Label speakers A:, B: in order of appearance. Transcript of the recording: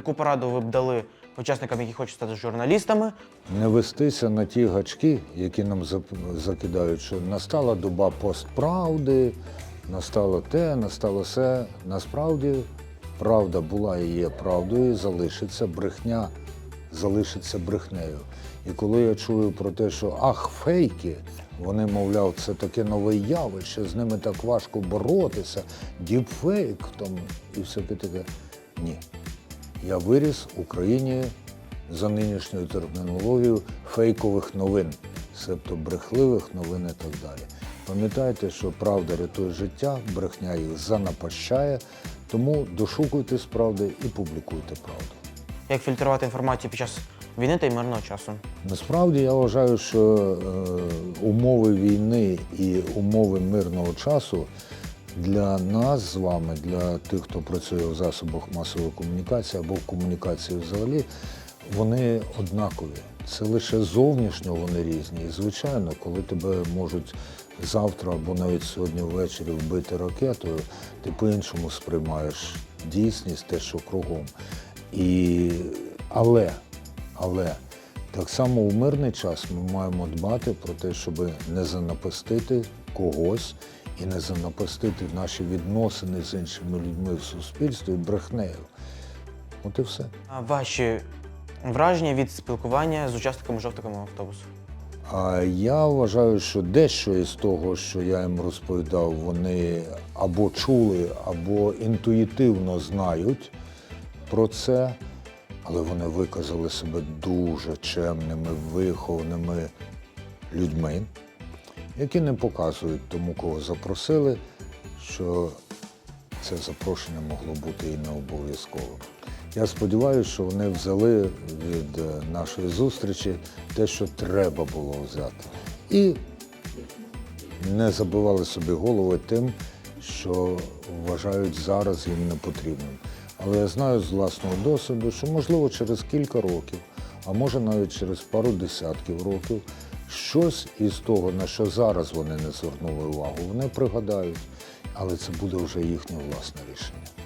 A: Яку пораду ви б дали учасникам, які хочуть стати журналістами?
B: Не вестися на ті гачки, які нам закидають, що настала доба постправди, настало те, настало все. Насправді правда була і є правдою, залишиться брехня, залишиться брехнею. І коли я чую про те, що ах, фейки, вони, мовляв, це таке нове явище, з ними так важко боротися, діпфейк там і все таке. Ні. Я виріс в Україні за нинішньою термінологією фейкових новин, себто брехливих новин і так далі. Пам'ятайте, що правда рятує життя, брехня їх занапащає, тому дошукуйтесь правди і публікуйте правду.
A: Як фільтрувати інформацію під час війни та й мирного часу?
B: Насправді я вважаю, що е, умови війни і умови мирного часу для нас з вами, для тих, хто працює в засобах масової комунікації або в комунікації взагалі, вони однакові. Це лише зовнішньо вони різні. І звичайно, коли тебе можуть завтра або навіть сьогодні ввечері вбити ракетою, ти по-іншому сприймаєш дійсність, те, що кругом. І... Але але так само у мирний час ми маємо дбати про те, щоб не занапастити когось і не занапастити наші відносини з іншими людьми в суспільстві брехнею. От і все.
A: А Ваші враження від спілкування з учасниками жовтого автобусу?
B: А я вважаю, що дещо із того, що я їм розповідав, вони або чули, або інтуїтивно знають про це, але вони виказали себе дуже чемними, вихованими людьми, які не показують тому, кого запросили, що це запрошення могло бути і не обов'язковим. Я сподіваюся, що вони взяли від е, нашої зустрічі те, що треба було взяти. І не забивали собі голови тим, що вважають зараз їм не потрібним. Але я знаю з власного досвіду, що можливо через кілька років, а може навіть через пару десятків років, щось із того, на що зараз вони не звернули увагу, вони пригадають, але це буде вже їхнє власне рішення.